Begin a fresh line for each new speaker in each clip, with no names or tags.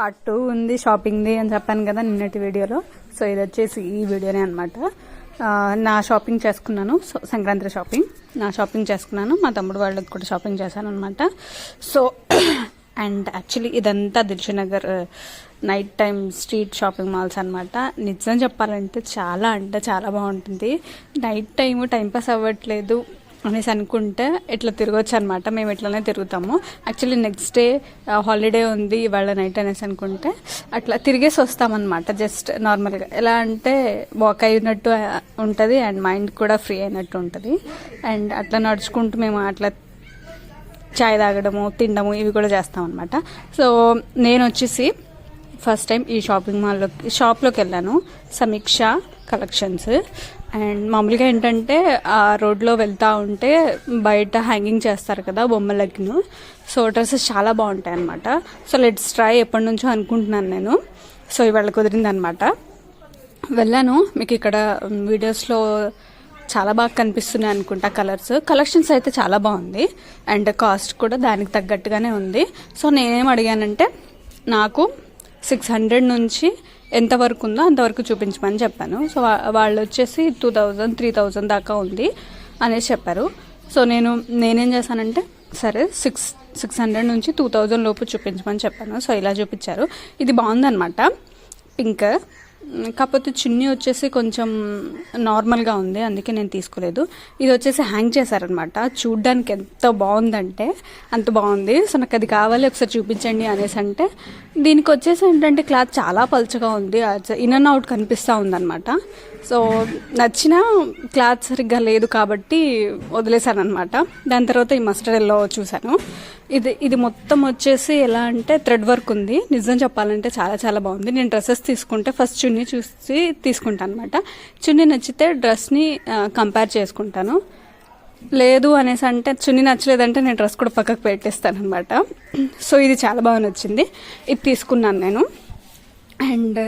Part two ఉంది షాపింగ్ది అని చెప్పాను కదా నిన్నటి వీడియోలో. సో ఇది వచ్చేసి ఈ వీడియోనే అనమాట నా షాపింగ్ చేసుకున్నాను. సో సంక్రాంతి షాపింగ్ నా షాపింగ్ చేసుకున్నాను. మా తమ్ముడు వాళ్ళకి కూడా షాపింగ్ చేశాను అనమాట సో అండ్ యాక్చువల్లీ ఇదంతా Dilsukhnagar night time street shopping malls అనమాట నిజం చెప్పాలంటే చాలా అంటే చాలా బాగుంటుంది. నైట్ టైం టైంపాస్ అవ్వట్లేదు. అనేసి అనుకుంటే ఇట్లా తిరగొచ్చు అనమాట మేము ఇట్లానే తిరుగుతాము. యాక్చువల్లీ నెక్స్ట్ డే హాలిడే ఉంది ఇవాళ నైట్ అనేసి అనుకుంటే అట్లా తిరిగేసి వస్తామన్నమాట జస్ట్ నార్మల్గా ఎలా అంటే వాక్ అయినట్టు ఉంటుంది అండ్ మైండ్ కూడా ఫ్రీ అయినట్టు ఉంటుంది. అండ్ అట్లా నడుచుకుంటూ మేము అట్లా చాయ్ తాగడము తినడము ఇవి కూడా చేస్తాం అనమాట సో నేను వచ్చేసి ఫస్ట్ టైం ఈ షాపింగ్ మాల్లోకి షాప్లోకి వెళ్ళాను. సమీక్ష కలెక్షన్స్ అండ్ మామూలుగా ఏంటంటే ఆ రోడ్లో వెళ్తూ ఉంటే బయట హ్యాంగింగ్ చేస్తారు కదా బొమ్మలకిను సో డ్రెస్సెస్ చాలా బాగుంటాయి అనమాట సో లెట్స్ ట్రై ఎప్పటి నుంచో అనుకుంటున్నాను నేను. సో ఇవాళ కుదిరిందనమాట వెళ్ళాను. మీకు ఇక్కడ వీడియోస్లో చాలా బాగా కనిపిస్తున్నాయి అనుకుంటా కలర్స్ కలెక్షన్స్ అయితే చాలా బాగుంది. అండ్ కాస్ట్ కూడా దానికి తగ్గట్టుగానే ఉంది. సో నేనేం అడిగానంటే నాకు సిక్స్ హండ్రెడ్ నుంచి ఎంతవరకు ఉందో అంతవరకు చూపించమని చెప్పాను. సో వాళ్ళు వచ్చేసి టూ థౌజండ్ త్రీ థౌజండ్ దాకా ఉంది అనేసి చెప్పారు. సో నేను నేనేం చేశానంటే సరే సిక్స్ సిక్స్ హండ్రెడ్ నుంచి టూ థౌజండ్ లోపు చూపించమని చెప్పాను. సో ఇలా చూపించారు. ఇది బాగుందన్నమాట. పింక్. కాకపోతే చున్నీ వచ్చేసి కొంచెం నార్మల్గా ఉంది అందుకే నేను తీసుకోలేదు. ఇది వచ్చేసి హ్యాంగ్ చేశారనమాట చూడ్డానికి ఎంత బాగుందంటే అంత బాగుంది. సో నాకు అది కావాలి ఒకసారి చూపించండి అనేసి అంటే దీనికి వచ్చేసి ఏంటంటే క్లాత్ చాలా పలుచగా ఉంది. ఇన్ అండ్ అవుట్ కనిపిస్తూ ఉందన్నమాట. సో నచ్చిన క్లాత్ సరిగ్గా లేదు కాబట్టి వదిలేశాను అనమాట దాని తర్వాత ఈ మస్టర్డ్ ఎల్లో చూశాను. ఇది ఇది మొత్తం వచ్చేసి ఎలా అంటే థ్రెడ్ వర్క్ ఉంది. నిజం చెప్పాలంటే చాలా చాలా బాగుంది. నేను డ్రెస్సెస్ తీసుకుంటే ఫస్ట్ చున్నీ చూసి తీసుకుంటాను అనమాట చున్నీ నచ్చితే డ్రెస్ని కంపేర్ చేసుకుంటాను. లేదు అనేసి అంటే చున్నీ నచ్చలేదంటే నేను డ్రెస్ కూడా పక్కకు పెట్టేస్తాను అనమాట సో ఇది చాలా బాగా నచ్చింది. ఇది తీసుకున్నాను నేను. అండ్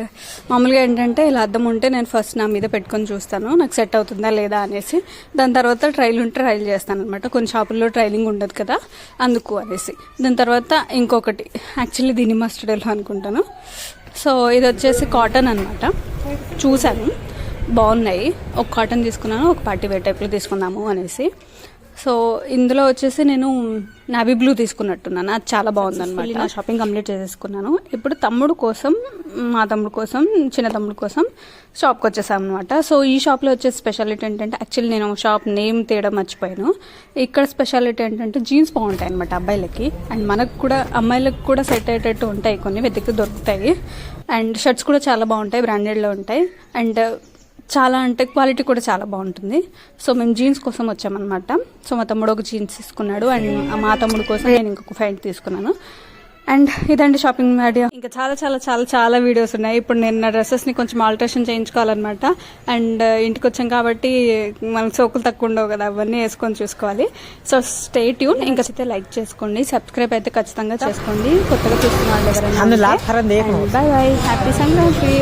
మామూలుగా ఏంటంటే ఇలా అద్దం ఉంటే నేను ఫస్ట్ నా మీద పెట్టుకొని చూస్తాను. నాకు సెట్ అవుతుందా లేదా అనేసి. దాని తర్వాత ట్రైల్ ఉంటే ట్రైల్ చేస్తాను అనమాట కొన్ని షాపుల్లో ట్రైలింగ్ ఉండదు కదా అందుకు అనేసి. దాని తర్వాత ఇంకొకటి. యాక్చువల్లీ దీని మస్టర్డ్ ఎల్లో అనుకుంటాను? సో ఇది వచ్చేసి కాటన్ అనమాట చూశాను. బాగున్నాయి. ఒక కాటన్ తీసుకున్నాను ఒక పార్టీ వేర్ టైప్లో తీసుకుందాము అనేసి. సో ఇందులో వచ్చేసి నేను నావీ బ్లూ తీసుకున్నట్టున్నాను. అది చాలా బాగుందన్నమాట. నా షాపింగ్ కంప్లీట్ చేసేసుకున్నాను. ఇప్పుడు తమ్ముడు కోసం మా తమ్ముడు కోసం చిన్న తమ్ముడు కోసం షాప్కి వచ్చేసాం అనమాట సో ఈ షాప్లో వచ్చే స్పెషాలిటీ ఏంటంటే యాక్చువల్లీ నేను షాప్ నేమ్ తీయడం మర్చిపోయాను. ఇక్కడ స్పెషాలిటీ ఏంటంటే జీన్స్ బాగుంటాయి అనమాట అబ్బాయిలకి. అండ్ మనకు కూడా అమ్మాయిలకు కూడా సెట్ అయ్యేటట్టు ఉంటాయి కొన్ని వెతికి దొరుకుతాయి. అండ్ షర్ట్స్ కూడా చాలా బాగుంటాయి బ్రాండెడ్లో ఉంటాయి. అండ్ చాలా అంటే క్వాలిటీ కూడా చాలా బాగుంటుంది. సో మేము జీన్స్ కోసం వచ్చామన్నమాట. సో మా తమ్ముడు ఒక జీన్స్ తీసుకున్నాడు అండ్ మా తమ్ముడు కోసం నేను ఇంకొక ఫ్యాంట్ తీసుకున్నాను. అండ్ ఇదండి షాపింగ్ వీడియో ఇంకా చాలా చాలా చాలా చాలా వీడియోస్ ఉన్నాయి. ఇప్పుడు నేను నా డ్రెస్సెస్ని కొంచెం ఆల్టరేషన్ చేయించుకోవాలన్నమాట. అండ్ ఇంటికి వచ్చాం కాబట్టి మనకు సోకులు తక్కువ ఉండవు కదా అవన్నీ వేసుకొని చూసుకోవాలి. సో స్టే ట్యూన్ ఇంకా అయితే లైక్ చేసుకోండి. సబ్స్క్రైబ్ అయితే ఖచ్చితంగా చేసుకోండి. కొత్తగా చూస్తున్న వాళ్ళు ఎవరైనా బాయ్ బాయ్ హ్యాపీ సంక్రాంతి